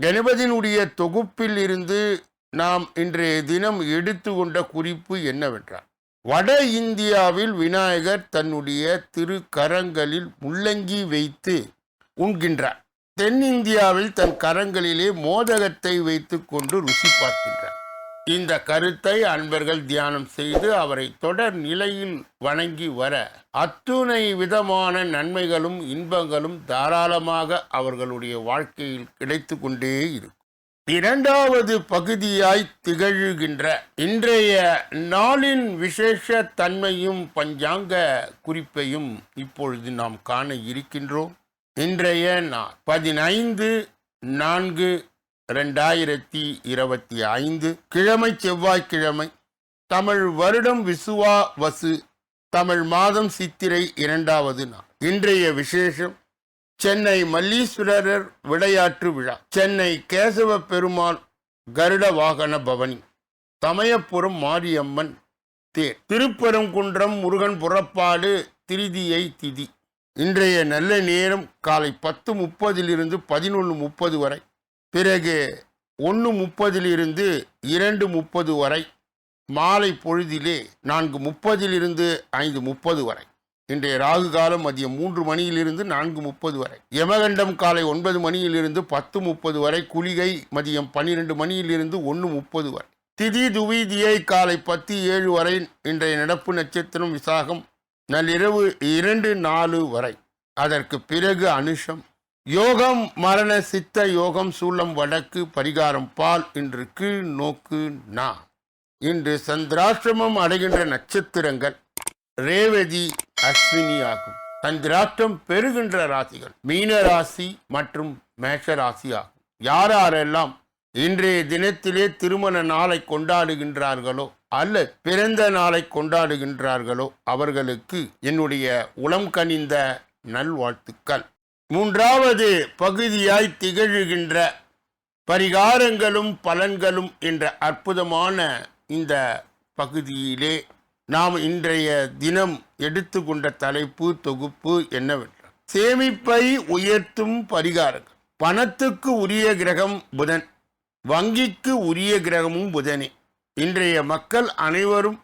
கணபதியினுடைய தொகுப்பில் இருந்து நாம் இன்றைய தினம் எடுத்துக்கொண்ட குறிப்பு என்னவென்றால் வட இந்தியாவில் விநாயகர் தன்னுடைய திரு கரங்களில் முள்ளங்கி வைத்து உண்கின்றார். தென்னிந்தியாவில் தன் கரங்களிலே மோதகத்தை வைத்துக்கொண்டு ருசி பார்க்கின்றார். இந்த கருத்தை அன்பர்கள் தியானம் செய்து அவரை தொடர் நிலையில் வணங்கி வர அத்துணை விதமான நன்மைகளும் இன்பங்களும் தாராளமாக அவர்களுடைய வாழ்க்கையில் கிடைத்து கொண்டே இருக்கும். இரண்டாவது பகுதியாய் திகழ்கின்ற இன்றைய நாளின் விசேஷ தன்மையும் பஞ்சாங்க குறிப்பையும் இப்பொழுது நாம் காண இருக்கின்றோம். இன்றைய நாள் பதினைந்து நான்கு ரெண்டாயிரத்தி இருபத்தி ஐந்து கிழமை செவ்வாய்க்கிழமை தமிழ் வருடம் விசுவா வசு தமிழ் மாதம் சித்திரை இரண்டாவது நாள். இன்றைய விசேஷம் சென்னை மல்லீஸ்வரர் விளையாட்டு விழா. சென்னை கேசவ பெருமாள் கருட வாகன பவனி சமயபுரம் மாரியம்மன் தேர். திருப்பரங்குன்றம் முருகன் புறப்பாடு திருதியை திதி. இன்றைய நல்ல நேரம் காலை பத்து முப்பதிலிருந்து பதினொன்று முப்பது வரை. பிறகு ஒன்று முப்பதிலிருந்து இரண்டு முப்பது வரை மாலை பொழுதிலே நான்கு முப்பதிலிருந்து ஐந்து முப்பது வரை இன்றைய ராகு காலம் மதியம் மூன்று மணியிலிருந்து நான்கு முப்பது வரை யமகண்டம் காலை ஒன்பது மணியிலிருந்து பத்து முப்பது வரை குளிகை மதியம் பன்னிரெண்டு மணியிலிருந்து ஒன்று முப்பது வரை. திதி துவிதியை காலை பத்து ஏழு வரை இன்றைய நடப்பு நட்சத்திரம் விசாகம் நள்ளிரவு இரண்டு நாலு வரை. அதற்கு பிறகு அனுஷம். யோகம் மரண சித்த யோகம் சூலம் வடக்கு பரிகாரம் பால் இன்று கீழ் நோக்கு நா. இன்று சந்திராஷ்டிரமம் அடைகின்ற நட்சத்திரங்கள் ரேவதி அஸ்வினி ஆகும். சந்திராஷ்டிரம் பெறுகின்ற ராசிகள் மீன ராசி மற்றும் மேஷ ராசி ஆகும். யாரெல்லாம் இன்றைய தினத்திலே திருமண நாளை கொண்டாடுகின்றார்களோ அல்ல பிறந்த நாளை கொண்டாடுகின்றார்களோ அவர்களுக்கு என்னுடைய உளம் கனிந்த நல்வாழ்த்துக்கள். மூன்றாவது பகுதியாய் திகழ்கின்ற பரிகாரங்களும் பலன்களும் என்ற அற்புதமான இந்த பகுதியிலே நாம் இன்றைய தினம் எடுத்துக்கொண்ட தலைப்பு தொகுப்பு என்னவென்றால் சேமிப்பை உயர்த்தும் பரிகாரங்கள். பணத்துக்கு உரிய கிரகம் புதன் வங்கிக்கு உரிய கிரகமும் புதனே. இன்றைய மக்கள் அனைவரும்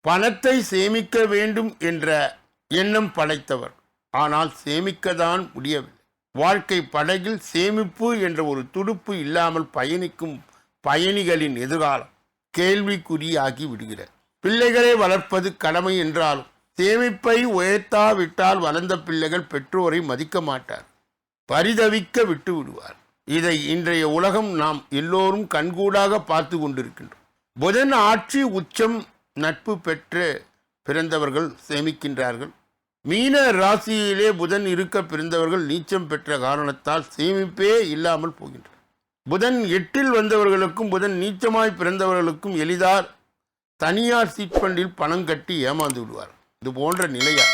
பணத்தை சேமிக்க வேண்டும் என்ற எண்ணம் படைத்தவர். ஆனால் சேமிக்கத்தான் முடியவில்லை. வாழ்க்கை படகில் சேமிப்பு என்ற ஒரு துடுப்பு இல்லாமல் பயணிக்கும் பயணிகளின் எதிர்காலம் கேள்விக்குறியாகி விடுகிறது. பிள்ளைகளை வளர்ப்பது கடமை என்றாலும் சேமிப்பை உயர்த்தாவிட்டால் வளர்ந்த பிள்ளைகள் பெற்றோரை மதிக்க மாட்டார் பரிதவிக்க விட்டு விடுவார். இதை இன்றைய உலகம் நாம் எல்லோரும் கண்கூடாக பார்த்து கொண்டிருக்கின்றோம். புதன் ஆட்சி உச்சம் நட்பு பெற்று பிறந்தவர்கள் சேமிக்கின்றார்கள். மீன ராசியிலே புதன் இருக்க பிறந்தவர்கள் நீச்சம் பெற்ற காரணத்தால் சேமிப்பே இல்லாமல் போகின்றனர். புதன் எட்டில் வந்தவர்களுக்கும் புதன் நீச்சமாய் பிறந்தவர்களுக்கும் எளிதார். தனியார் சீட் ஃபண்டில் பணம் கட்டி ஏமாந்து விடுவார். இது போன்ற நிலையா?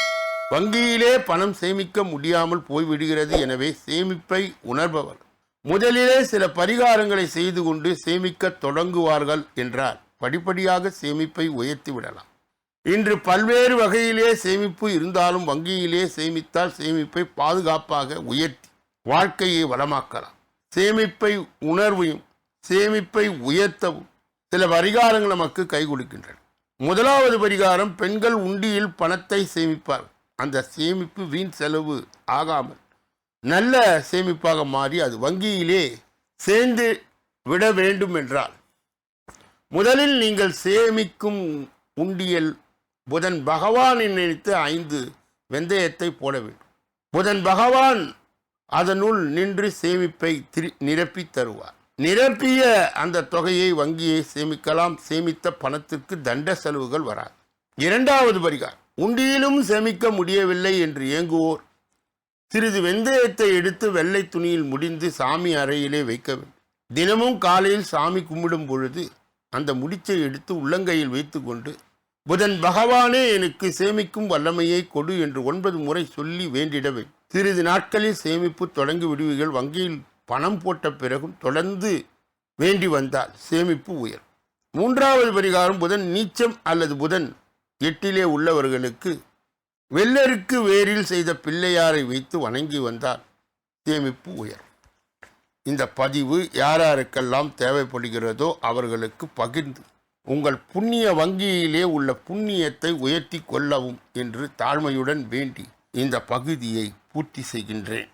வங்கியிலே பணம் சேமிக்க முடியாமல் போய்விடுகிறது. எனவே சேமிப்பை உணர்பவர். முதலிலே சில பரிகாரங்களை செய்து கொண்டு சேமிக்க தொடங்குவார்கள் என்றால் படிப்படியாக சேமிப்பை உயர்த்தி விடலாம். இன்று பல்வேறு வகையிலே சேமிப்பு இருந்தாலும் வங்கியிலே சேமித்தால் சேமிப்பை பாதுகாப்பாக உயர்த்தி வாழ்க்கையை வளமாக்கலாம். சேமிப்பை உணர்வையும் சேமிப்பை உயர்த்தவும் சில பரிகாரங்கள் நமக்கு கை கொடுக்கின்றன முதலாவது பரிகாரம் பெண்கள் உண்டியில் பணத்தை சேமிப்பார் அந்த சேமிப்பு வீண் செலவு ஆகாமல் நல்ல சேமிப்பாக மாறி அது வங்கியிலே சேர்ந்து விட வேண்டும் என்றால் முதலில் நீங்கள் சேமிக்கும் உண்டியல் புதன் பகவானை நினைத்து ஐந்து வெந்தயத்தை போட வேண்டும். புதன் பகவான் அதனுள் நின்று சேமிப்பை திரு நிரப்பி தருவார். நிரப்பிய அந்த தொகையை வங்கியை சேமிக்கலாம். சேமித்த பணத்திற்கு தண்ட செலவுகள் வராது. இரண்டாவது பரிகார் உண்டியிலும் சேமிக்க முடியவில்லை என்று ஏங்குவோர். சிறிது வெந்தயத்தை எடுத்து வெள்ளை துணியில் முடிந்து சாமி அறையிலே வைக்க வேண்டும். தினமும் காலையில் சாமி கும்பிடும் பொழுது அந்த முடிச்சை எடுத்து உள்ளங்கையில் வைத்துக்கொண்டு புதன் பகவானே எனக்கு சேமிக்கும் வல்லமையை கொடு என்று ஒன்பது முறை சொல்லி வேண்டிடவே. சிறிது நாட்களில் சேமிப்பு தொடங்கி விடுவீர்கள். வங்கியில் பணம் போட்ட பிறகும் தொடர்ந்து வேண்டி வந்தால் சேமிப்பு உயர். மூன்றாவது பரிகாரம் புதன் நீச்சம் அல்லது புதன் எட்டிலே உள்ளவர்களுக்கு வெள்ளருக்கு வேரில் செய்த பிள்ளையாரை வைத்து வணங்கி வந்தால் சேமிப்பு உயர். இந்த பதிவு யாராருக்கெல்லாம் தேவைப்படுகிறதோ அவர்களுக்கு பகிர்ந்து உங்கள் புண்ணிய வங்கியிலே உள்ள புண்ணியத்தை உயர்த்தி கொள்ளவும் என்று தாழ்மையுடன் வேண்டி இந்த பகுதியை பூர்த்தி செய்கின்றேன்.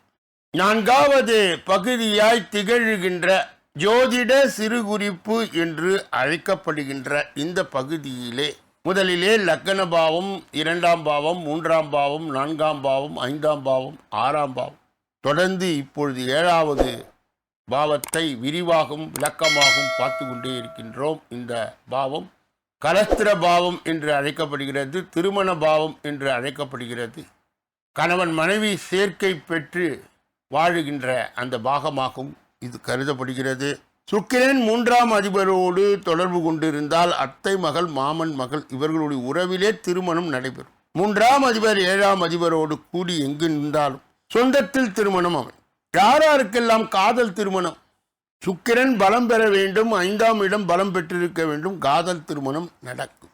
நான்காவது பகுதியாய் திகழ்கின்ற ஜோதிட சிறுகுறிப்பு என்று அழைக்கப்படுகின்ற இந்த பகுதியிலே முதலிலே லக்கண பாவம் இரண்டாம் பாவம் மூன்றாம் பாவம் நான்காம் பாவம் ஐந்தாம் பாவம் ஆறாம் பாவம். தொடர்ந்து இப்பொழுது ஏழாவது பாவத்தை விரிவாகவும் விளக்கமாகவும் பார்த்து கொண்டே இருக்கின்றோம். இந்த பாவம் கலஸ்திர பாவம் என்று அழைக்கப்படுகிறது திருமண பாவம் என்று அழைக்கப்படுகிறது. கணவன் மனைவி சேர்க்கை பெற்று வாழுகின்ற அந்த பாகமாகவும் இது கருதப்படுகிறது. சுக்கிரன் மூன்றாம் அதிபரோடு தொடர்பு கொண்டிருந்தால் அத்தை மகள் மாமன் மகள் இவர்களுடைய உறவிலே திருமணம் நடைபெறும். மூன்றாம் அதிபர் ஏழாம் அதிபரோடு கூடி எங்கு நின்றாலும் சொந்தத்தில் திருமணம் அமையும். யாராருக்கெல்லாம் காதல் திருமணம்? சுக்கிரன் பலம் பெற வேண்டும் ஐந்தாம் இடம் பலம் பெற்றிருக்க வேண்டும் காதல் திருமணம் நடக்கும்.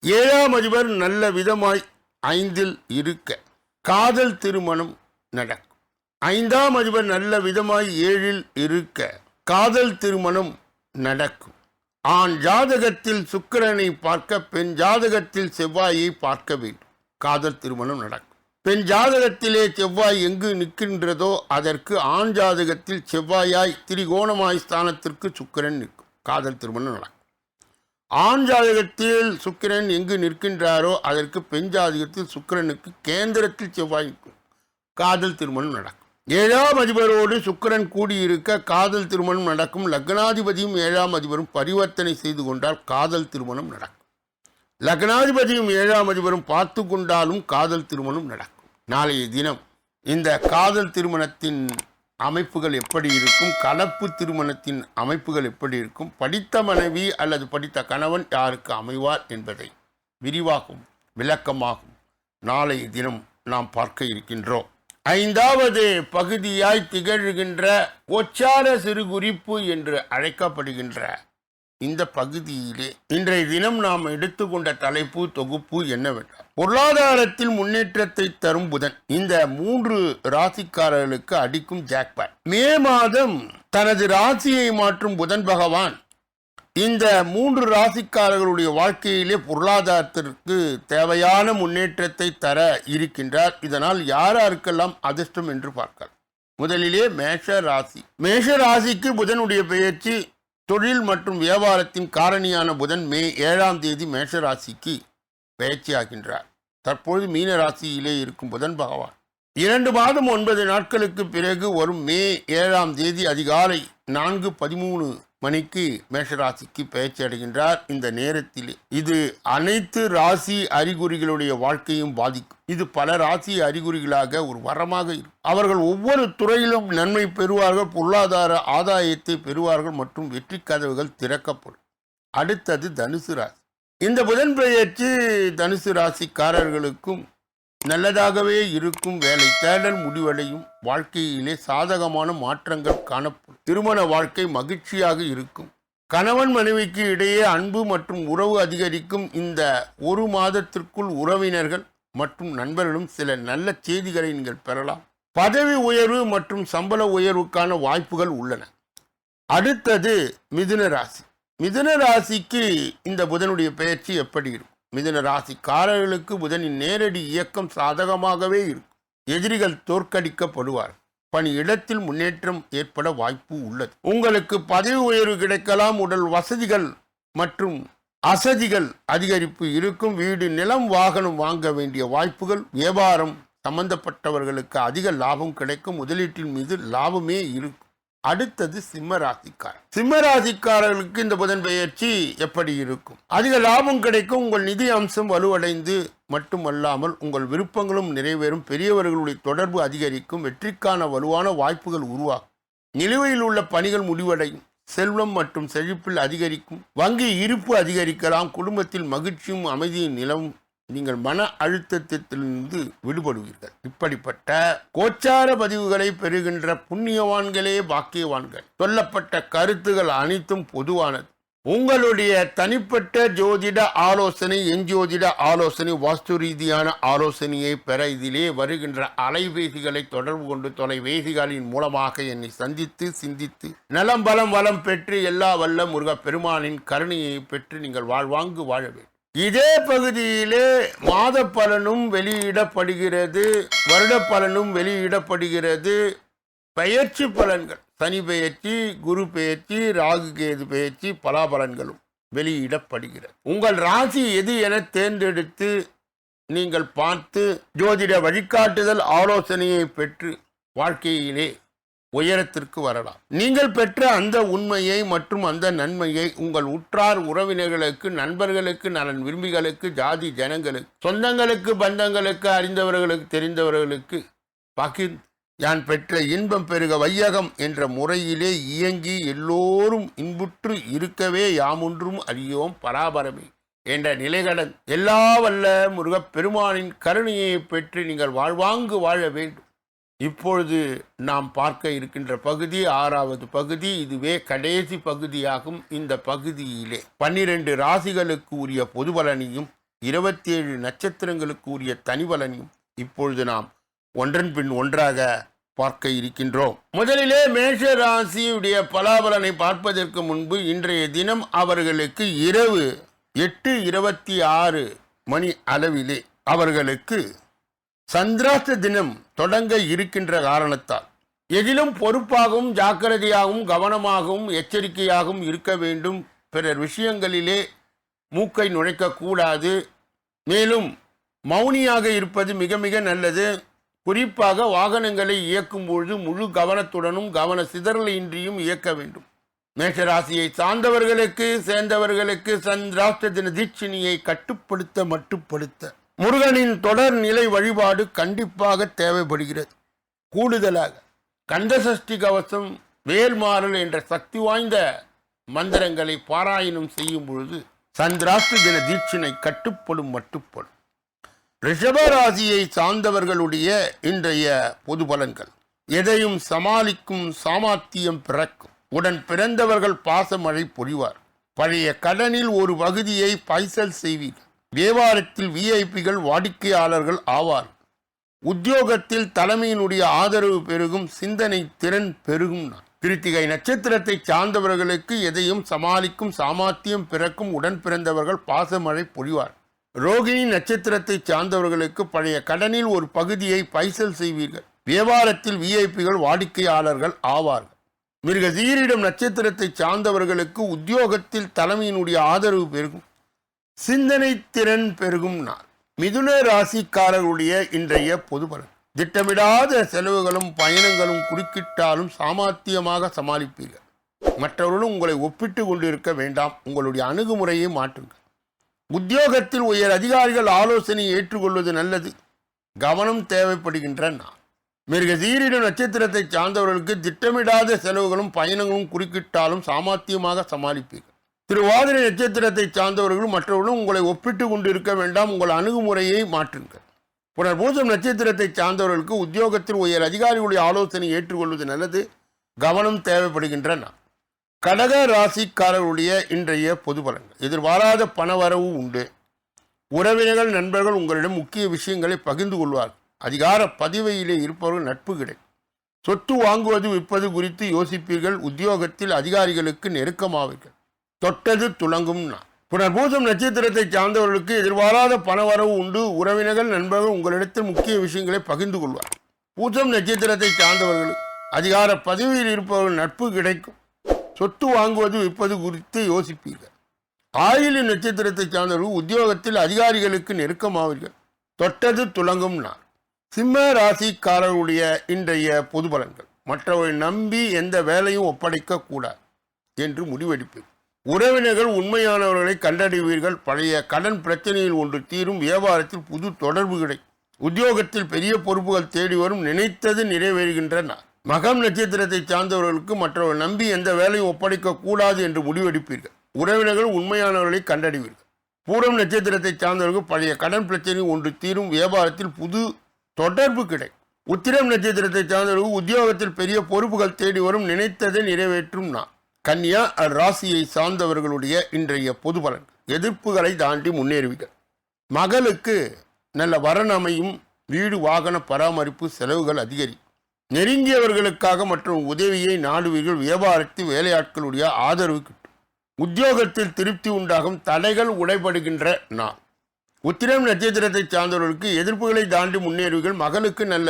ஏழாம் அதிபர் நல்ல விதமாய் ஐந்தில் இருக்க காதல் திருமணம் நடக்கும். ஐந்தாம் அதிபர் நல்ல விதமாய் ஏழில் இருக்க காதல் திருமணம் நடக்கும். ஆண் ஜாதகத்தில் சுக்கிரனை பார்க்க பெண் ஜாதகத்தில் செவ்வாயை பார்க்க வேண்டும். காதல் திருமணம் நடக்கும். பெண் ஜாதகத்திலே செவ்வாய் எங்கு நிற்கின்றதோ அதற்கு ஆண் ஜாதகத்தில் செவ்வாயாய் திரிகோணமாய் ஸ்தானத்திற்கு சுக்கிரன் நிற்கும். காதல் திருமணம் நடக்கும். ஆண் ஜாதகத்தில் சுக்கிரன் எங்கு நிற்கின்றாரோ அதற்கு பெண் ஜாதகத்தில் சுக்கிரனுக்கு கேந்திரத்தில் செவ்வாய் நிற்கும். காதல் திருமணம் நடக்கும். ஏழாம் அதிபரோடு சுக்கிரன் கூடியிருக்க காதல் திருமணம் நடக்கும். லக்னாதிபதியும் ஏழாம் அதிபரும் பரிவர்த்தனை செய்து கொண்டால் காதல் திருமணம் நடக்கும். லக்னாதிபதியும் ஏழாம் அதிபரும் பார்த்து கொண்டாலும் காதல் திருமணம் நடக்கும். நாளைய தினம் இந்த காதல் திருமணத்தின் அமைப்புகள் எப்படி இருக்கும் கலப்பு திருமணத்தின் அமைப்புகள் எப்படி இருக்கும் படித்த மனைவி அல்லது படித்த கணவன் யாருக்கு அமைவார் என்பதை விரிவாகும் விளக்கமாகும் நாளைய தினம் நாம் பார்க்க இருக்கின்றோம். ஐந்தாவது பகுதியாய் திகழ்கின்ற ஒச்சார சிறு குறிப்பு என்று அழைக்கப்படுகின்ற இந்த பகுதியிலே இன்றைய தினம் நாம் எடுத்துக்கொண்ட தலைப்பு தொகுப்பு என்னவென்றால் பொருளாதாரத்தில் முன்னேற்றத்தை தரும் புதன் இந்த மூன்று ராசிக்காரர்களுக்கு அடிக்கும் ஜாக்பாட் மே மாதம் தனது ராசியை மாற்றும் புதன் பகவான் இந்த மூன்று ராசிக்காரர்களுடைய வாழ்க்கையிலே பொருளாதாரத்திற்கு தேவையான முன்னேற்றத்தை தர இருக்கின்றார். இதனால் யார் யாருக்கெல்லாம் அதிர்ஷ்டம் என்று பார்க்கலாம். முதலிலே மேஷ ராசி மேஷ ராசிக்கு புதனுடைய பெயர்ச்சி தொழில் மற்றும் வியாபாரத்தின் காரணியான புதன் மே ஏழாம் தேதி மேஷ ராசிக்கு பயிற்சியாகின்றார். தற்பொழுது மீன ராசியிலே இருக்கும் புதன் பகவான். இரண்டு மாதம் ஒன்பது நாட்களுக்கு பிறகு வரும் மே ஏழாம் தேதி அதிகாலை நான்கு பதிமூணு மணிக்கு மேஷராசிக்கு பயிற்சி அடைகின்றார். இந்த நேரத்தில் இது அனைத்து ராசி அறிகுறிகளுடைய வாழ்க்கையும் பாதிக்கும். இது பல ராசி அறிகுறிகளாக ஒரு வரமாக இருக்கும். அவர்கள் ஒவ்வொரு துறையிலும் நன்மை பெறுவார்கள் பொருளாதார ஆதாயத்தை பெறுவார்கள் மற்றும் வெற்றி கதவுகள் திறக்கப்படும். அடுத்தது தனுசு ராசி. இந்த புதன் பெயர்ச்சி தனுசு ராசிக்காரர்களுக்கும் நல்லதாகவே இருக்கும் வேலை தேடல் முடிவடையும். வாழ்க்கையிலே சாதகமான மாற்றங்கள் காணப்படும். திருமண வாழ்க்கை மகிழ்ச்சியாக இருக்கும். கணவன் மனைவிக்கு இடையே அன்பு மற்றும் உறவு அதிகரிக்கும். இந்த ஒரு மாதத்திற்குள் உறவினர்கள் மற்றும் நண்பர்களும் சில நல்ல செய்திகளை நீங்கள் பெறலாம். பதவி உயர்வு மற்றும் சம்பள உயர்வுக்கான வாய்ப்புகள் உள்ளன. அடுத்தது மிதுன ராசி. மிதுன ராசிக்கு இந்த புதனுடைய பெயர்ச்சி எப்படி இருக்கும்? மிதுன ராசிக்காரர்களுக்கு புதனின் நேரடி இயக்கம் சாதகமாகவே இருக்கும். எதிரிகள் தோற்கடிக்கப்படுவார் பணி இடத்தில் முன்னேற்றம் ஏற்பட வாய்ப்பு உள்ளது. உங்களுக்கு பதவி உயர்வு கிடைக்கலாம். உடல் வசதிகள் மற்றும் அசதிகள் அதிகரிப்பு இருக்கும். வீடு நிலம் வாகனம் வாங்க வேண்டிய வாய்ப்புகள் வியாபாரம் சம்பந்தப்பட்டவர்களுக்கு அதிக லாபம் கிடைக்கும். முதலீட்டின் மீது லாபமே இருக்கும். அடுத்தது சிம்மராசிக்காரன் சிம்மராசிக்காரர்களுக்கு இந்த புதன் பெயர்ச்சி எப்படி இருக்கும்? அதிக லாபம் கிடைக்கும் உங்கள் நிதி அம்சம் வலுவடைந்து மட்டுமல்லாமல் உங்கள் விருப்பங்களும் நிறைவேறும் பெரியவர்களுடைய தொடர்பு அதிகரிக்கும் வெற்றிக்கான வலுவான வாய்ப்புகள் உருவாகும். நிலுவையில் உள்ள பணிகள் முடிவடையும் செல்வம் மற்றும் செழிப்பில் அதிகரிக்கும் வங்கி இருப்பு அதிகரிக்கலாம் குடும்பத்தில் மகிழ்ச்சியும் அமைதியும் நிலவும் நீங்கள் மன அழுத்தத்திலிருந்து விடுபடுவீர்கள். இப்படிப்பட்ட கோச்சார பதிவுகளை பெறுகின்ற புண்ணியவான்களே பாக்கியவான்கள். சொல்லப்பட்ட கருத்துகள் அனைத்தும் பொதுவானது. உங்களுடைய தனிப்பட்ட ஜோதிட ஆலோசனை எஞ்சோதிட ஆலோசனை வாஸ்து ரீதியான ஆலோசனையை பெற இதிலே வருகின்ற அலைபேசிகளை தொடர்பு கொண்டு தொலைபேசிகளின் மூலமாக என்னை சந்தித்து சிந்தித்து நலம் பலம் வளம் பெற்று எல்லா வல்ல முருக பெருமானின் கருணையை பெற்று நீங்கள் வாழ்வாங்கு வாழ வேண்டும். இதே பகுதியிலே மாத பலனும் வெளியிடப்படுகிறது வருட பலனும் வெளியிடப்படுகிறது. பெயர்ச்சி பலன்கள் சனி பெயர்ச்சி குரு பெயர்ச்சி ராகு கேது பெயர்ச்சி பலாபலன்களும் வெளியிடப்படுகிறது. உங்கள் ராசி எது என தேர்ந்தெடுத்து நீங்கள் பார்த்து ஜோதிட வழிகாட்டுதல் ஆலோசனையை பெற்று வாழ்க்கையிலே உயரத்திற்கு வரலாம். நீங்கள் பெற்ற அந்த உண்மையை மற்றும் அந்த நன்மையை உங்கள் உற்றார் உறவினர்களுக்கு நண்பர்களுக்கு நலன் விரும்பிகளுக்கு ஜாதி ஜனங்களுக்கு சொந்தங்களுக்கு பந்தங்களுக்கு அறிந்தவர்களுக்கு தெரிந்தவர்களுக்கு பகிர்ந்து யான் பெற்ற இன்பம் பெருக வையகம் என்ற முறையிலே இயங்கி எல்லோரும் இன்புற்று இருக்கவே யாமொன்றும் அறியோம் பராபரமே என்ற நிலைகடன். எல்லா வல்ல முருகப் பெருமானின் கருணையை பெற்று நீங்கள் வாழ்வாங்கு வாழ வேண்டும். இப்பொழுது நாம் பார்க்க இருக்கின்ற பகுதி ஆறாவது பகுதி இதுவே கடைசி பகுதியாகும் இந்த பகுதியிலே. பன்னிரண்டு ராசிகளுக்கு உரிய பொது பலனையும் இருபத்தி ஏழு நட்சத்திரங்களுக்கு உரிய தனி பலனையும் இப்பொழுது நாம் ஒன்றன் பின் ஒன்றாக பார்க்க இருக்கின்றோம். முதலிலே மேஷ ராசியுடைய பலாபலனை பார்ப்பதற்கு முன்பு இன்றைய தினம் அவர்களுக்கு இரவு எட்டு இருபத்தி ஆறு மணி அளவிலே அவர்களுக்கு சந்திராஷ்ட தினம் தொடங்க இருக்கின்ற காரணத்தால் எதிலும் பொறுப்பாகவும் ஜாக்கிரதையாகவும் கவனமாகவும் எச்சரிக்கையாகவும் இருக்க வேண்டும். பிறர் விஷயங்களிலே மூக்கை நுழைக்கக்கூடாது மேலும் மௌனியாக இருப்பது மிக மிக நல்லது. குறிப்பாக வாகனங்களை இயக்கும் பொழுது முழு கவனத்துடனும் கவன சிதறலின்றியும் இயக்க வேண்டும். மேஷராசியை சார்ந்தவர்களுக்கு சேர்ந்தவர்களுக்கு சந்திராஷ்ட தின தீட்சிணியை கட்டுப்படுத்த மட்டுப்படுத்த. முருகனின் தொடர் நிலை வழிபாடு கண்டிப்பாக தேவைப்படுகிறது. கூடுதலாக கந்தசஷ்டி கவசம் வேல்மாறல் என்ற சக்தி வாய்ந்த மந்திரங்களை பாராயணம் செய்யும் பொழுது சந்திராஷ்ட தின தீட்சினை கட்டுப்படும் மட்டுப்படும். ரிஷபராசியை சார்ந்தவர்களுடைய இன்றைய பொது பலன்கள். எதையும் சமாளிக்கும் சாமர்த்தியம் பிறக்கும். உடன் பிறந்தவர்கள் பாசமழை பொழிவார். பழைய கடனில் ஒரு பகுதியை பைசல் செய்வீர்கள். வியாபாரத்தில் விஐபிகள் வாடிக்கையாளர்கள் ஆவார். உத்தியோகத்தில் தலைமையினுடைய ஆதரவு பெருகும் சிந்தனை திறன் பெருகும். திருத்திகை நட்சத்திரத்தை சார்ந்தவர்களுக்கு எதையும் சமாளிக்கும் சாமர்த்தியம் பிறக்கும் உடன் பிறந்தவர்கள் பாசமழை பொழிவார். ரோகிணி நட்சத்திரத்தை சார்ந்தவர்களுக்கு பழைய கடனில் ஒரு பகுதியை பைசல் செய்வீர்கள். வியாபாரத்தில் விஐபிகள் வாடிக்கையாளர்கள் ஆவார்கள் மிருகசீரிடம் நட்சத்திரத்தை சார்ந்தவர்களுக்கு உத்தியோகத்தில் தலைமையினுடைய ஆதரவு பெருகும். சிந்தனை திறன் பெருகும் நாள். மிதுன ராசிக்காரர்களுடைய இன்றைய பொது பலன். திட்டமிடாத செலவுகளும் பயணங்களும் குறுக்கிட்டாலும் சாமர்த்தியமாக சமாளிப்பீர்கள். மற்றவர்களும் உங்களை ஒப்பிட்டு கொண்டிருக்க வேண்டாம். உங்களுடைய அணுகுமுறையை மாற்றுங்கள். உத்தியோகத்தில் உயர் அதிகாரிகள் ஆலோசனை ஏற்றுக்கொள்வது நல்லது. கவனம் தேவைப்படுகின்ற நாள். மிருக சீரிட நட்சத்திரத்தை சார்ந்தவர்களுக்கு திட்டமிடாத செலவுகளும் பயணங்களும் குறுக்கிட்டாலும் சாமர்த்தியமாக சமாளிப்பீர்கள். திருவாதிரை நட்சத்திரத்தை சார்ந்தவர்களும் மற்றவர்களும் உங்களை ஒப்பிட்டு கொண்டு இருக்க வேண்டாம். உங்கள் அணுகுமுறையை மாற்றுங்கள். புனர்பூசம் நட்சத்திரத்தை சார்ந்தவர்களுக்கு உத்தியோகத்தில் உயர் அதிகாரிகளுடைய ஆலோசனை ஏற்றுக்கொள்வது நல்லது. கவனம் தேவைப்படுகின்றன. கடக ராசிக்காரர்களுடைய இன்றைய பொது பலன்கள். எதிர்பாராத பணவரவு உண்டு. உறவினர்கள் நண்பர்கள் உங்களிடம் முக்கிய விஷயங்களை பகிர்ந்து கொள்வார்கள். அதிகார பதிவையிலே இருப்பவர்கள் நட்பு கிடைக்கும். சொத்து வாங்குவது விற்பது குறித்து யோசிப்பீர்கள். உத்தியோகத்தில் அதிகாரிகளுக்கு நெருக்கமாவீர்கள். தொட்டது துளங்கும்னா. புனர்பூசம் நட்சத்திரத்தை சார்ந்தவர்களுக்கு எதிர்பாராத பணவரவு உண்டு. உறவினர்கள் நண்பர்கள் உங்களிடத்தில் முக்கிய விஷயங்களை பகிர்ந்து கொள்வார். பூசம் நட்சத்திரத்தை சார்ந்தவர்கள் அதிகார பதவியில் இருப்பவர்கள் நட்பு கிடைக்கும். சொத்து வாங்குவது விற்பது குறித்து யோசிப்பீர்கள். ஆயுள் நட்சத்திரத்தை சார்ந்தவர்கள் உத்தியோகத்தில் அதிகாரிகளுக்கு நெருக்கமாவீர்கள். தொட்டது துளங்கும் நாள் சிம்ம ராசிக்காரர்களுடைய இன்றைய பொது பலன்கள் மற்றவரை நம்பி எந்த வேலையும் ஒப்படைக்க கூடாது என்று முடிவெடுப்பீர்கள். உறவினர்கள் உண்மையானவர்களை கண்டறிவீர்கள். பழைய கடன் பிரச்சனையில் ஒன்று தீரும். வியாபாரத்தில் புது தொடர்பு கிடைக்கும் உத்தியோகத்தில் பெரிய பொறுப்புகள் தேடி வரும். நினைத்தது நிறைவேறுகின்றன. மகம் நட்சத்திரத்தை சார்ந்தவர்களுக்கு மற்றவர்கள் நம்பி எந்த வேலையும் ஒப்படைக்க கூடாது என்று முடிவெடுப்பீர்கள். உறவினர்கள் உண்மையானவர்களை கண்டறிவீர்கள். பூரம் நட்சத்திரத்தை சார்ந்தவர்கள் பழைய கடன் பிரச்சனை ஒன்று தீரும். வியாபாரத்தில் புது தொடர்பு கிடைக்கும் உத்திரம் நட்சத்திரத்தை சார்ந்தவர்கள் உத்தியோகத்தில் பெரிய பொறுப்புகள் தேடி வரும். நினைத்ததை நிறைவேற்றும் நான் கன்னியா ராசியை சார்ந்தவர்களுடைய இன்றைய பொது பலன். எதிர்ப்புகளை தாண்டி முன்னேறுவீர்கள். மகளுக்கு நல்ல வரன் அமையும் வீடு வாகன பராமரிப்பு செலவுகள் அதிகரிக்கும் நெருங்கியவர்களுக்காக மற்றும் உதவியை நாடுவீர்கள். வியாபாரத்தில் வேலையாட்களுடைய ஆதரவு கிட்டும். உத்தியோகத்தில் திருப்தி உண்டாகும். தடைகள் உடைபடுகின்ற நாள். உத்திரம் நட்சத்திரத்தை சார்ந்தவர்களுக்கு எதிர்ப்புகளை தாண்டி முன்னேறுவீர்கள். மகளுக்கு நல்ல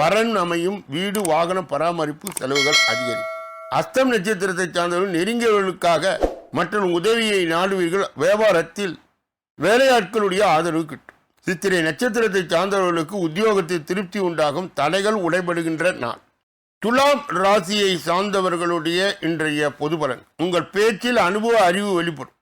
வரன் அமையும் வீடு வாகன பராமரிப்பு செலவுகள் அதிகரிக்கும் அஸ்தம் நட்சத்திரத்தை சார்ந்தவர்கள் நெருங்கியவர்களுக்காக மற்றும் உதவியை நாடுவீர்கள். வியாபாரத்தில் வேலையாட்களுடைய ஆதரவு கிட்டும். சித்திரை நட்சத்திரத்தை சார்ந்தவர்களுக்கு உத்தியோகத்தில் திருப்தி உண்டாகும் தடைகள் உடைபடுகின்ற நாள். துலாம் ராசியை சார்ந்தவர்களுடைய இன்றைய பொது உங்கள் பேச்சில் அனுபவ அறிவு வெளிப்படும்.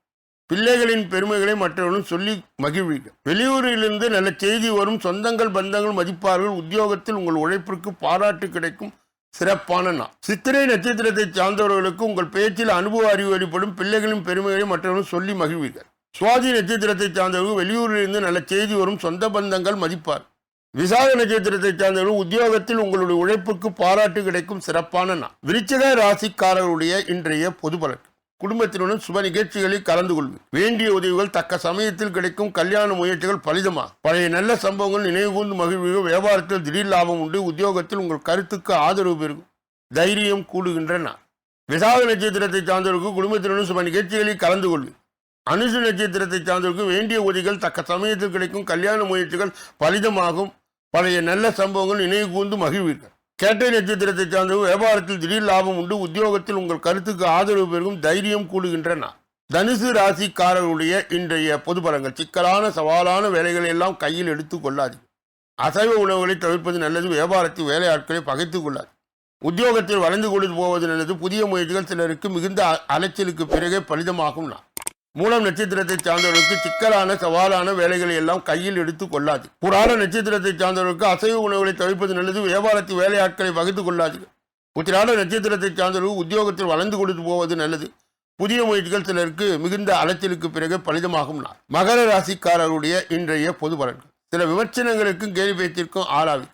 பிள்ளைகளின் பெருமைகளை மற்றவர்களும் சொல்லி மகிழ்வீர்கள். வெளியூரிலிருந்து நல்ல செய்தி வரும் சொந்தங்கள் பந்தங்கள் மதிப்பார்கள். உத்தியோகத்தில் உங்கள் உழைப்பிற்கு பாராட்டு கிடைக்கும். சிறப்பான நாள். சித்திரை நட்சத்திரத்தை சார்ந்தவர்களுக்கு உங்கள் பேச்சில் அனுபவ அறிவு வெளிப்படும் பிள்ளைகளின் பெருமைகளையும் மற்றவர்களும் சொல்லி மகிழ்வீர்கள். சுவாதி நட்சத்திரத்தை சார்ந்தவர்கள் வெளியூரிலிருந்து நல்ல செய்தி வரும் சொந்த பந்தங்கள் மதிப்பார். விசாக நட்சத்திரத்தை சார்ந்தவர்கள் உத்தியோகத்தில் உங்களுடைய உழைப்புக்கு பாராட்டு கிடைக்கும் சிறப்பான நாள். விருச்சக ராசிக்காரர்களுடைய இன்றைய பொது பலன். குடும்பத்தினுடன் சுப நிகழ்ச்சிகளில் கலந்து கொள்வது வேண்டிய உதவிகள் தக்க சமயத்தில் கிடைக்கும். கல்யாண முயற்சிகள் பலிதமா? பழைய நல்ல சம்பவங்கள் நினைவுகூர்ந்து மகிழ்வுகள் வியாபாரத்தில் திடீர் லாபம் உண்டு. உத்தியோகத்தில் உங்கள் கருத்துக்கு ஆதரவு பெருகும். தைரியம் கூடுகின்ற நாள் விசாக நட்சத்திரத்தை சார்ந்தவருக்கு குடும்பத்தினுடன் சுப நிகழ்ச்சிகளில் கலந்து கொள்வது அனுசு நட்சத்திரத்தை சார்ந்தவருக்கு வேண்டிய உதவிகள் தக்க சமயத்தில் கிடைக்கும். கல்யாண முயற்சிகள் பலிதமாகும். பழைய நல்ல சம்பவங்கள் நினைவு கூர்ந்து மகிழ்வீர்கள். கேட்டை நட்சத்திரத்தை சார்ந்தவர்கள் வியாபாரத்தில் திடீர் லாபம் உண்டு. உத்தியோகத்தில் உங்கள் கருத்துக்கு ஆதரவு பெருகும் தைரியம் கூடுகின்றன. தனுசு ராசிக்காரர்களுடைய இன்றைய பொது பலங்கள் சிக்கலான சவாலான வேலைகளை எல்லாம் கையில் எடுத்துக்கொள்ளாது அசைவ உணவுகளை தவிர்ப்பது நல்லது. வியாபாரத்தில் வேலையாட்களை பகைத்துக் கொள்ளாது உத்தியோகத்தில் வளர்ந்து கொண்டு போவது நல்லது. புதிய முயற்சிகள் சிலருக்கு மிகுந்த அ- அலைச்சலுக்கு பிறகே பலிதமாகும் நான் மூலம் நட்சத்திரத்தை சார்ந்தவர்களுக்கு சிக்கலான சவாலான வேலைகளை எல்லாம் கையில் எடுத்துக் கொள்ளாது புராண நட்சத்திரத்தை சார்ந்தவர்களுக்கு அசைவ உணவுகளை தவிர்ப்பது நல்லது. வியாபாரத்து வேலையாட்களை வகுத்துக் கொள்ளாது உத்திராட நட்சத்திரத்தை சார்ந்தவர்கள் உத்தியோகத்தில் வளர்ந்து கொடுத்து போவது நல்லது. புதிய முயற்சிகள் சிலருக்கு மிகுந்த அலைச்சலுக்கு பிறகு பலிதமாகும் நாள். மகர ராசிக்காரருடைய இன்றைய பொது பலன்கள். சில விமர்சனங்களுக்கும் கேள்வி பேச்சிற்கும் ஆளாவி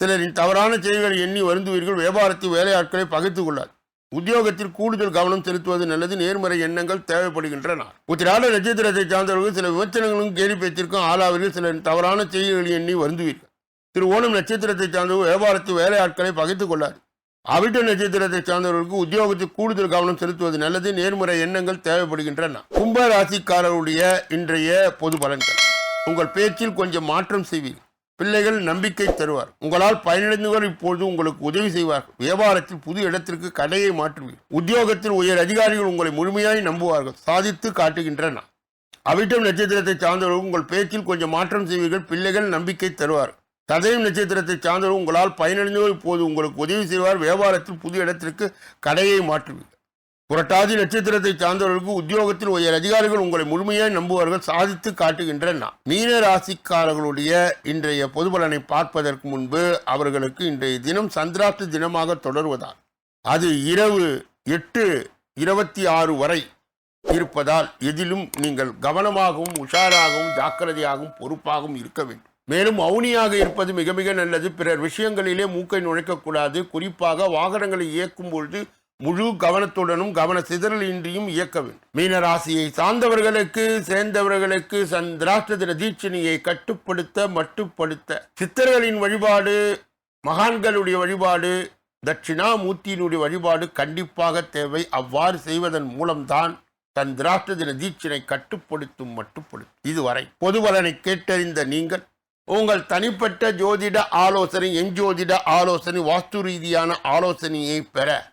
சிலரின் தவறான செயல்களை எண்ணி வருந்துவீர்கள். வியாபாரத்து வேலையாட்களை பகிர்ந்து கொள்ளாது உத்தியோகத்தில் கூடுதல் கவனம் செலுத்துவது நல்லது. நேர்மறை எண்ணங்கள் தேவைப்படுகின்றன. உத்திராட நட்சத்திரத்தை சார்ந்தவர்கள் சில விமர்சனங்களும் கேலி பேச்சிற்கும் ஆளாவீர்கள் சில தவறான செய்திகளை எண்ணி வருந்துவீர்கள். திரு ஓணம் நட்சத்திரத்தை சார்ந்தவர்கள் வியாபாரத்து வேலையாட்களை பகைத்துக் கொள்ளாது அவிட்ட நட்சத்திரத்தை சார்ந்தவர்களுக்கு உத்தியோகத்தில் கூடுதல் கவனம் செலுத்துவது நல்லது. நேர்மறை எண்ணங்கள் தேவைப்படுகின்றன. கும்ப ராசிக்காரருடைய இன்றைய பொது பலன்கள். உங்கள் பேச்சில் கொஞ்சம் மாற்றம் செய்வீர்கள். பிள்ளைகள் நம்பிக்கை தருவார். உங்களால் பயனடைந்தவர் இப்பொழுது உங்களுக்கு உதவி செய்வார் வியாபாரத்தில் புது இடத்திற்கு கடையை மாற்றுவீர்கள் உத்தியோகத்தில் உயர் அதிகாரிகள் உங்களை முழுமையாய் நம்புவார்கள். சாதித்து காட்டுகின்றன. அவிட்டம் நட்சத்திரத்தை சார்ந்தவர்கள் உங்கள் பேச்சில் கொஞ்சம் மாற்றம் செய்வீர்கள். பிள்ளைகள் நம்பிக்கை தருவார் சதயம் நட்சத்திரத்தை சார்ந்தவர்கள் உங்களால் பயனடைந்தவர் இப்போது உங்களுக்கு உதவி செய்வார். வியாபாரத்தில் புது இடத்திற்கு கடையை மாற்றுவீர்கள் புரட்டாதி நட்சத்திரத்தை சார்ந்தவர்களுக்கு உத்தியோகத்தில் உயர் அதிகாரிகள் உங்களை முழுமையாக நம்புவார்கள் சாதித்து காட்டுகின்றன. மீன ராசிக்காரர்களுடைய இன்றைய பொதுபலனை பார்ப்பதற்கு முன்பு அவர்களுக்கு இன்றைய தினம் சந்திராஷ்ட தினமாக தொடர்வதால் அது இரவு எட்டு இருபத்தி ஆறு வரை இருப்பதால் எதிலும் நீங்கள் கவனமாகவும் உஷாராகவும் ஜாக்கிரதையாகவும் பொறுப்பாகவும் இருக்க வேண்டும். மேலும் மௌனியாக இருப்பது மிக மிக நல்லது. பிறர் விஷயங்களிலே மூக்கை நுழைக்கக்கூடாது குறிப்பாக வாகனங்களை இயக்கும் பொழுது முழு கவனத்துடனும் கவன சிதறலின்றியும் இயக்க வேண்டும் மீனராசியை சார்ந்தவர்களுக்கு சேர்ந்தவர்களுக்கு சந்திராஷ்டிர தீட்சணியை கட்டுப்படுத்த மட்டுப்படுத்த. சித்தர்களின் வழிபாடு மகான்களுடைய வழிபாடு தட்சிணாமூர்த்தியினுடைய வழிபாடு கண்டிப்பாக தேவை. அவ்வாறு செய்வதன் மூலம்தான் தன் திராஷ்ட தின கட்டுப்படுத்தும் மட்டுப்படுத்தும். இதுவரை பொதுவலனை கேட்டறிந்த நீங்கள் உங்கள் தனிப்பட்ட ஜோதிட ஆலோசனை எஞ்சோதிட ஆலோசனை வாஸ்து ரீதியான ஆலோசனையை பெற